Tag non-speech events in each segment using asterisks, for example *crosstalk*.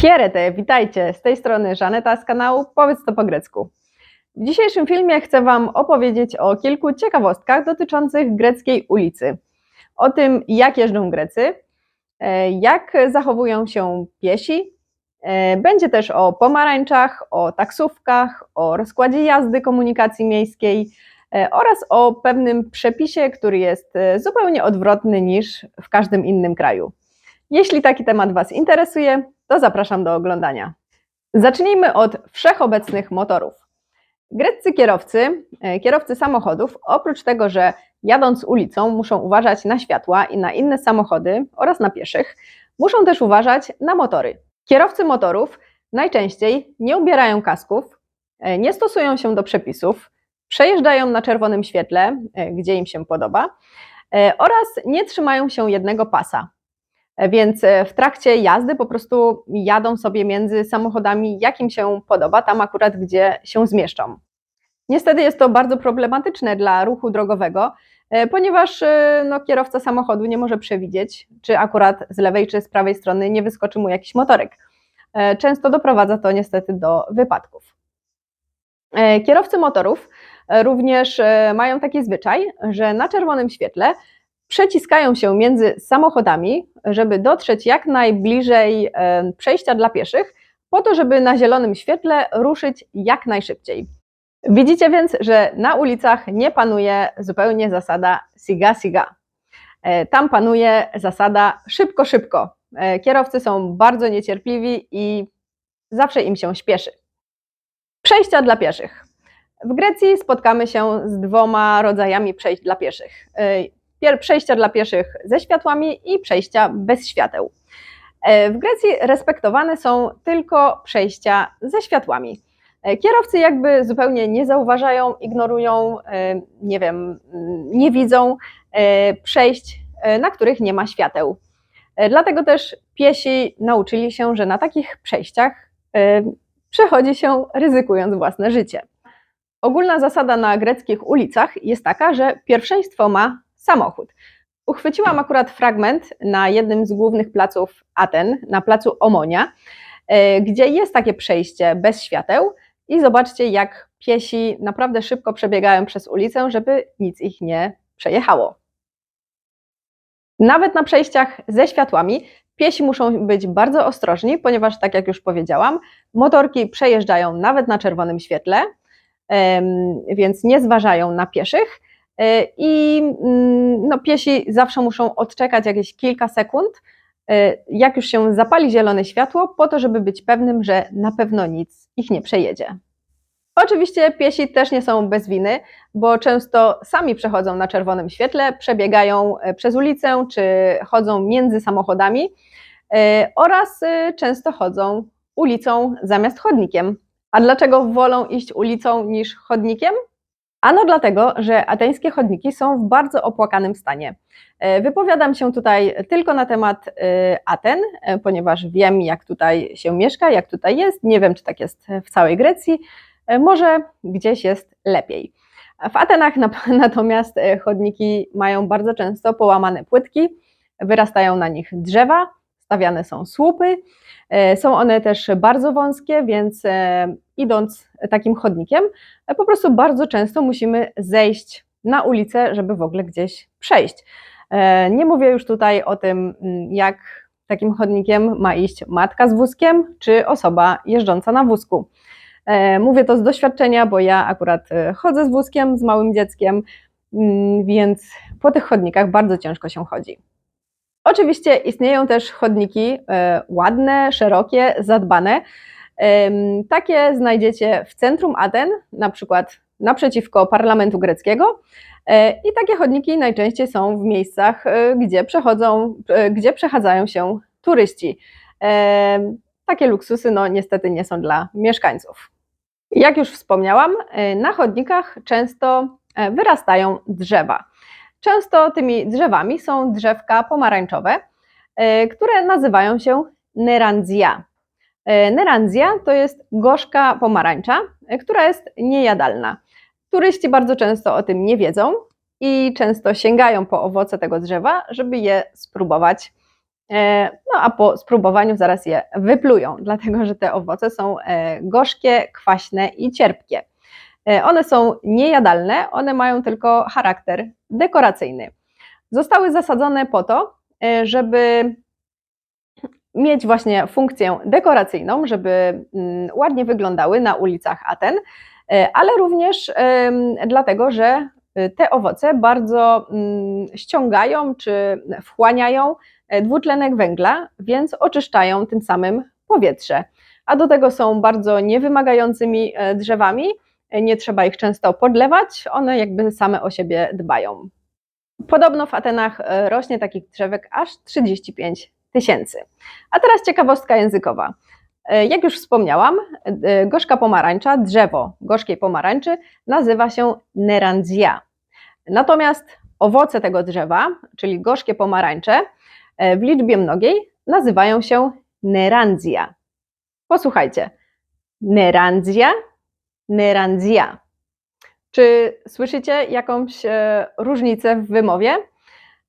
Hierete, witajcie! Z tej strony Żaneta z kanału Powiedz to po grecku. W dzisiejszym filmie chcę Wam opowiedzieć o kilku ciekawostkach dotyczących greckiej ulicy. O tym, jak jeżdżą Grecy, e, jak zachowują się piesi. e, Będzie też o pomarańczach, o taksówkach, o rozkładzie jazdy komunikacji miejskiej e, oraz o pewnym przepisie, który jest zupełnie odwrotny niż w każdym innym kraju. Jeśli taki temat Was interesuje, to zapraszam do oglądania. Zacznijmy od wszechobecnych motorów. Greccy kierowcy, e, kierowcy samochodów, oprócz tego, że jadąc ulicą muszą uważać na światła i na inne samochody oraz na pieszych, muszą też uważać na motory. Kierowcy motorów najczęściej nie ubierają kasków, e, nie stosują się do przepisów, przejeżdżają na czerwonym świetle, e, gdzie im się podoba, oraz nie trzymają się jednego pasa. E, Więc e, w trakcie jazdy po prostu jadą sobie między samochodami, jak im się podoba, tam akurat, gdzie się zmieszczą. Niestety jest to bardzo problematyczne dla ruchu drogowego, e, ponieważ no, kierowca samochodu nie może przewidzieć, czy akurat z lewej czy z prawej strony nie wyskoczy mu jakiś motorek. Często doprowadza to niestety do wypadków. Kierowcy motorów również mają taki zwyczaj, że na czerwonym świetle przeciskają się między samochodami, żeby dotrzeć jak najbliżej e, przejścia dla pieszych, po to, żeby na zielonym świetle ruszyć jak najszybciej. Widzicie więc, że na ulicach nie panuje zupełnie zasada siga siga. E, Tam panuje zasada szybko szybko. E, Kierowcy są bardzo niecierpliwi i zawsze im się śpieszy. Przejścia dla pieszych. W Grecji spotkamy się z dwoma rodzajami przejść dla pieszych. Przejścia dla pieszych ze światłami i przejścia bez świateł. E, W Grecji respektowane są tylko przejścia ze światłami. E, Kierowcy jakby zupełnie nie zauważają, ignorują, e, nie wiem, mm, nie widzą przejść, na których nie ma świateł. Dlatego też piesi nauczyli się, że na takich przejściach przechodzi się ryzykując własne życie. Ogólna zasada na greckich ulicach jest taka, że pierwszeństwo ma samochód. Uchwyciłam akurat fragment na jednym z głównych placów Aten, na placu Omonia, e, gdzie jest takie przejście bez świateł i zobaczcie, jak piesi naprawdę szybko przebiegają przez ulicę, żeby nic ich nie przejechało. Nawet na przejściach ze światłami piesi muszą być bardzo ostrożni, ponieważ, tak jak już powiedziałam, motorki przejeżdżają nawet na czerwonym świetle, więc nie zważają na pieszych. E, I mm, no, piesi zawsze muszą odczekać jakieś kilka sekund, e, jak już się zapali zielone światło, po to, żeby być pewnym, że na pewno nic ich nie przejedzie. Oczywiście piesi też nie są bez winy, bo często sami przechodzą na czerwonym świetle, przebiegają e, przez ulicę czy chodzą między samochodami oraz często chodzą ulicą zamiast chodnikiem. A dlaczego wolą iść ulicą niż chodnikiem? Ano dlatego, że ateńskie chodniki są w bardzo opłakanym stanie. E, Wypowiadam się tutaj tylko na temat e, Aten, e, ponieważ wiem, jak tutaj się mieszka, jak tutaj jest. Nie wiem, czy tak jest w całej Grecji. Może gdzieś jest lepiej. W Atenach na- *laughs* natomiast chodniki mają bardzo często połamane płytki, wyrastają na nich drzewa, stawiane są słupy. Są one też bardzo wąskie, więc idąc takim chodnikiem, po prostu bardzo często musimy zejść na ulicę, żeby w ogóle gdzieś przejść. E, Nie mówię już tutaj o tym, mm, jak takim chodnikiem ma iść matka z wózkiem, czy osoba jeżdżąca na wózku. E, Mówię to z doświadczenia, bo ja akurat e, chodzę z wózkiem, z małym dzieckiem, mm, więc po tych chodnikach bardzo ciężko się chodzi. Oczywiście istnieją też chodniki ładne, szerokie, zadbane. Takie znajdziecie w centrum Aten, na przykład naprzeciwko parlamentu greckiego. E, I takie chodniki najczęściej są w miejscach, e, gdzie przechodzą, e, gdzie przechadzają się turyści. Takie luksusy no niestety nie są dla mieszkańców. Jak już wspomniałam, na chodnikach często wyrastają drzewa. Często tymi drzewami są drzewka pomarańczowe, które nazywają się neranzja. E, Neranzja to jest gorzka pomarańcza, e, która jest niejadalna. Turyści bardzo często o tym nie wiedzą i często sięgają po owoce tego drzewa, żeby je spróbować. E, No a po spróbowaniu zaraz je wyplują, *laughs* dlatego że te owoce są gorzkie, kwaśne i cierpkie. One są niejadalne, one mają tylko charakter dekoracyjny. Zostały zasadzone po to, żeby mieć właśnie funkcję dekoracyjną, żeby mm, ładnie wyglądały na ulicach Aten, e, ale również dlatego, że te owoce bardzo mm, ściągają czy wchłaniają e, dwutlenek węgla, więc oczyszczają tym samym powietrze. A do tego są bardzo niewymagającymi e, drzewami, nie trzeba ich często podlewać, one jakby same o siebie dbają. Podobno w Atenach rośnie takich drzewek aż 35 tysięcy. A teraz ciekawostka językowa. E, Jak już wspomniałam, e, gorzka pomarańcza, drzewo gorzkiej pomarańczy nazywa się neranzia. Natomiast owoce tego drzewa, czyli gorzkie pomarańcze, e, w liczbie mnogiej nazywają się neranzia. Posłuchajcie. Neranzia, neranzia. Czy słyszycie jakąś różnicę w wymowie?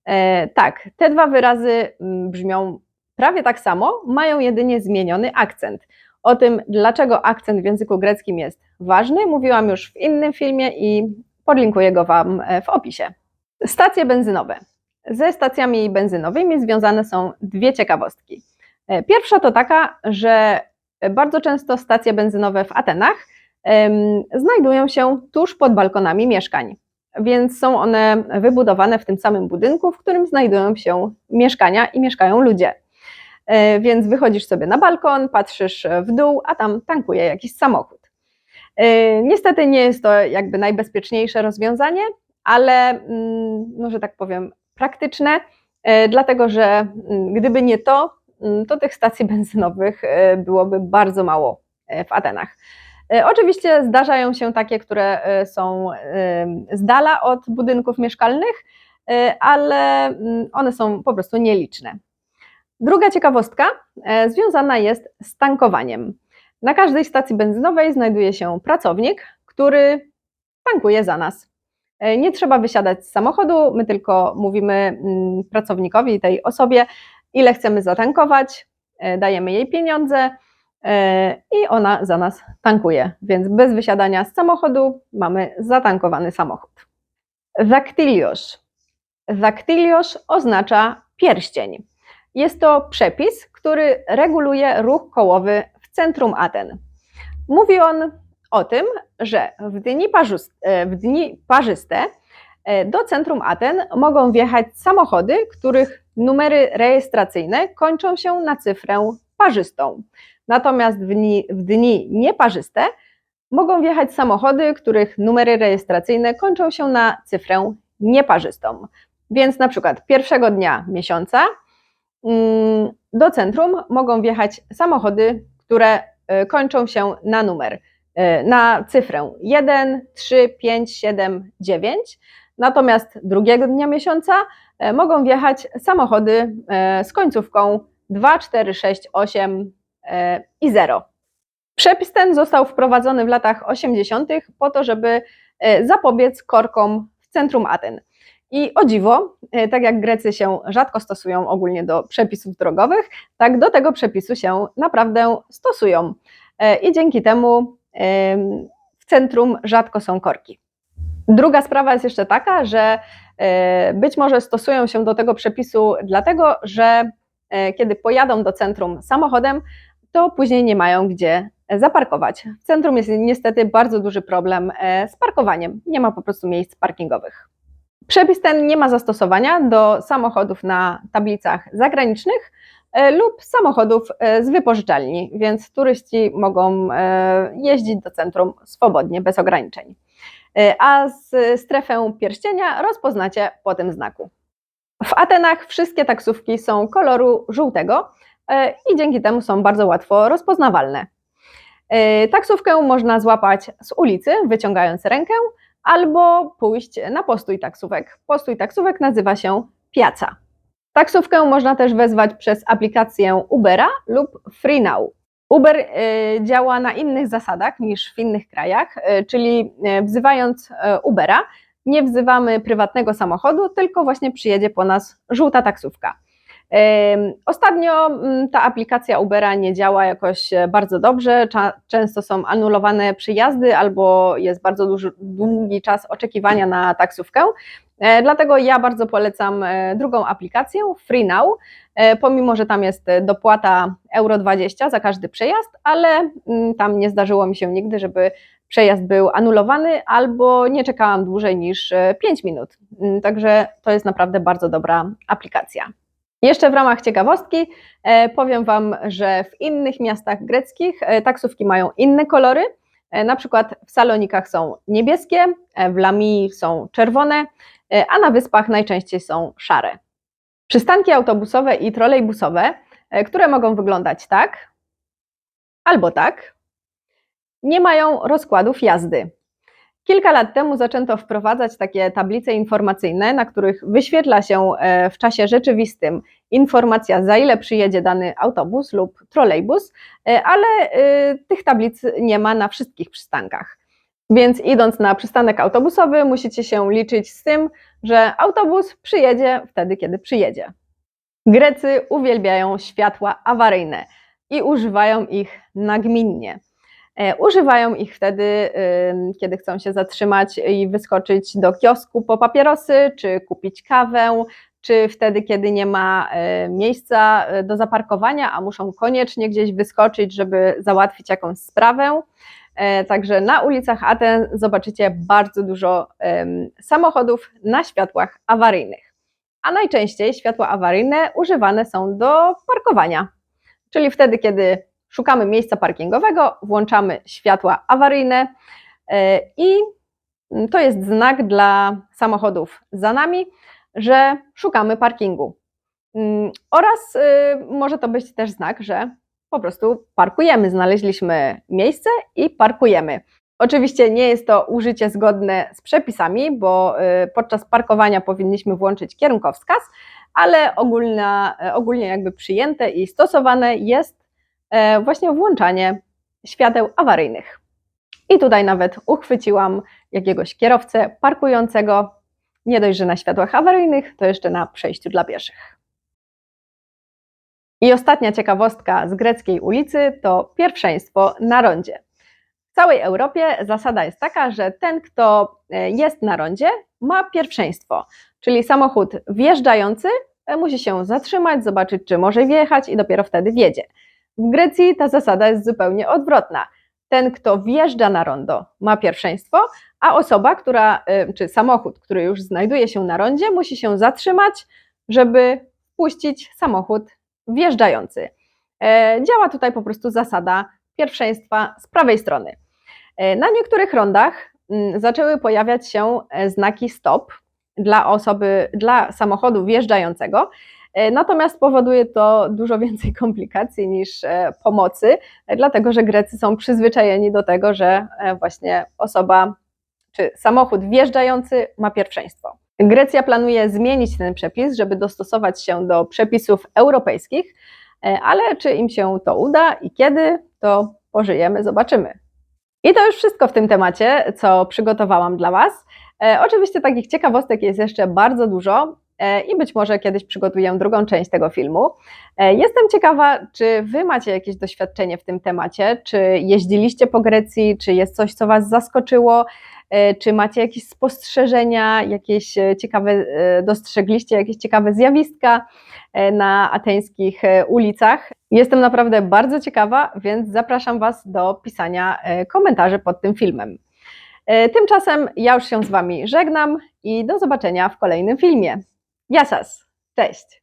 E, tak, te dwa wyrazy mm, brzmią prawie tak samo, mają jedynie zmieniony akcent. O tym, dlaczego akcent w języku greckim jest ważny, mówiłam już w innym filmie i podlinkuję go Wam e, w opisie. Stacje benzynowe. Ze stacjami benzynowymi związane są dwie ciekawostki. E, Pierwsza to taka, że bardzo często stacje benzynowe w Atenach znajdują się tuż pod balkonami mieszkań więc są one wybudowane w tym samym budynku, w którym znajdują się mieszkania i mieszkają ludzie. E, Więc wychodzisz sobie na balkon, patrzysz w dół, a tam tankuje jakiś samochód. E, Niestety nie jest to jakby najbezpieczniejsze rozwiązanie, ale, mm, no, że tak powiem, praktyczne, e, dlatego że mm, gdyby nie to, mm, to tych stacji *laughs* benzynowych byłoby bardzo mało w Atenach. E, Oczywiście zdarzają się takie, które e, są e, z dala od budynków mieszkalnych, ale mm, one są po prostu nieliczne. Druga ciekawostka związana jest z tankowaniem. Na każdej stacji benzynowej znajduje się pracownik, który tankuje za nas. Nie trzeba wysiadać z samochodu, my tylko mówimy mm, pracownikowi, tej osobie, ile chcemy zatankować, dajemy jej pieniądze i ona za nas tankuje. Więc bez wysiadania z samochodu mamy zatankowany samochód. Daktilios. Daktilios oznacza pierścień. Jest to przepis, który reguluje ruch kołowy w centrum Aten. Mówi on o tym, że w dni, e, w dni parzyste e, do centrum Aten mogą wjechać samochody, których numery rejestracyjne kończą się na cyfrę parzystą. Natomiast w dni, w dni nieparzyste mogą wjechać samochody, których numery rejestracyjne kończą się na cyfrę nieparzystą. Więc na przykład pierwszego dnia miesiąca mm, do centrum mogą wjechać samochody, które e, kończą się na numer, e, na cyfrę 1, 3, 5, 7, 9. Natomiast drugiego dnia miesiąca e, mogą wjechać samochody z końcówką 2, 4, 6, 8 e, i 0. Przepis ten został wprowadzony w latach 80. po to, żeby e, zapobiec korkom w centrum Aten. I o dziwo, e, tak jak Grecy się rzadko stosują ogólnie do przepisów drogowych, tak do tego przepisu się naprawdę stosują. E, I dzięki temu em, w centrum rzadko są korki. Druga sprawa jest jeszcze taka, że e, być może stosują się do tego przepisu dlatego, że e, kiedy pojadą do centrum samochodem, to później nie mają gdzie zaparkować. W centrum jest niestety bardzo duży problem e, z parkowaniem. Nie ma po prostu miejsc parkingowych. Przepis ten nie ma zastosowania do samochodów na tablicach zagranicznych e, lub samochodów e, z wypożyczalni, więc turyści mogą e, jeździć do centrum swobodnie, bez ograniczeń. E, A strefę pierścienia rozpoznacie po tym znaku. W Atenach wszystkie taksówki są koloru żółtego e, i dzięki temu są bardzo łatwo rozpoznawalne. E, Taksówkę można złapać z ulicy, wyciągając rękę, albo pójść na postój taksówek. Postój taksówek nazywa się Piaca. Taksówkę można też wezwać przez aplikację Ubera lub FreeNow. Uber e, działa na innych zasadach niż w innych krajach, e, czyli e, wzywając e, Ubera, nie wzywamy prywatnego samochodu, tylko właśnie przyjedzie po nas żółta taksówka. Ostatnio mm, ta aplikacja Ubera nie działa jakoś e, bardzo dobrze. Często są anulowane przyjazdy albo jest bardzo duży, długi czas oczekiwania na taksówkę. E, Dlatego ja bardzo polecam e, drugą aplikację, FreeNow. Pomimo, że tam jest dopłata euro 20 za każdy przejazd, ale mm, tam nie zdarzyło mi się nigdy, żeby przejazd był anulowany albo nie czekałam dłużej niż 5 minut. Mm, Także to jest naprawdę bardzo dobra aplikacja. Jeszcze w ramach ciekawostki e, powiem Wam, że w innych miastach greckich e, taksówki mają inne kolory. E, Na przykład w Salonikach są niebieskie, w Lamii są czerwone, a na wyspach najczęściej są szare. Przystanki autobusowe i trolejbusowe, które mogą wyglądać tak albo tak, nie mają rozkładów jazdy. Kilka lat temu zaczęto wprowadzać takie tablice informacyjne, na których wyświetla się e, w czasie rzeczywistym informacja, za ile przyjedzie dany autobus lub trolejbus, e, ale e, tych tablic nie ma na wszystkich przystankach. Więc idąc na przystanek autobusowy, musicie się liczyć z tym, że autobus przyjedzie wtedy, kiedy przyjedzie. Grecy uwielbiają światła awaryjne i używają ich nagminnie. E, Używają ich wtedy, kiedy chcą się zatrzymać i wyskoczyć do kiosku po papierosy, czy kupić kawę, czy wtedy, kiedy nie ma e, miejsca e, do zaparkowania, a muszą koniecznie gdzieś wyskoczyć, żeby załatwić jakąś sprawę. Także na ulicach Aten zobaczycie bardzo dużo samochodów na światłach awaryjnych. A najczęściej światła awaryjne używane są do parkowania. Czyli wtedy, kiedy szukamy miejsca parkingowego, włączamy światła awaryjne e, i to jest znak dla samochodów za nami, że szukamy parkingu. Mm, Oraz y, może to być też znak, że po prostu parkujemy, znaleźliśmy miejsce i parkujemy. Oczywiście nie jest to użycie zgodne z przepisami, bo y, podczas parkowania powinniśmy włączyć kierunkowskaz, ale ogólna, ogólnie jakby przyjęte i stosowane jest właśnie włączanie świateł awaryjnych. I tutaj nawet uchwyciłam jakiegoś kierowcę parkującego, nie dość, że na światłach awaryjnych, to jeszcze na przejściu dla pieszych. I ostatnia ciekawostka z greckiej ulicy to pierwszeństwo na rondzie. W całej Europie zasada jest taka, że ten, kto e, jest na rondzie, ma pierwszeństwo, czyli samochód wjeżdżający e, musi się zatrzymać, zobaczyć, czy może wjechać i dopiero wtedy wjedzie. W Grecji ta zasada jest zupełnie odwrotna. Ten, kto wjeżdża na rondo, ma pierwszeństwo, a osoba, która, y, czy samochód, który już znajduje się na rondzie, musi się zatrzymać, żeby puścić samochód wjeżdżający. E, Działa tutaj po prostu zasada pierwszeństwa z prawej strony. E, Na niektórych rondach mm, zaczęły pojawiać się e, znaki stop dla osoby, dla samochodu wjeżdżającego. E, Natomiast powoduje to dużo więcej komplikacji niż e, pomocy, e, dlatego że Grecy są przyzwyczajeni do tego, że właśnie osoba czy samochód wjeżdżający ma pierwszeństwo. Grecja planuje zmienić ten przepis, żeby dostosować się do przepisów europejskich, ale czy im się to uda i kiedy, to pożyjemy, zobaczymy. I to już wszystko w tym temacie, co przygotowałam dla Was. Oczywiście takich ciekawostek jest jeszcze bardzo dużo i być może kiedyś przygotuję drugą część tego filmu. E, Jestem ciekawa, czy Wy macie jakieś doświadczenie w tym temacie, czy jeździliście po Grecji, czy jest coś, co Was zaskoczyło, e, czy macie jakieś spostrzeżenia, jakieś e, ciekawe, e, dostrzegliście jakieś ciekawe zjawiska e, na ateńskich e, ulicach. Jestem naprawdę bardzo ciekawa, więc zapraszam Was do pisania e, komentarzy pod tym filmem. E, Tymczasem ja już się z Wami żegnam i do zobaczenia w kolejnym filmie. Jasas, cześć!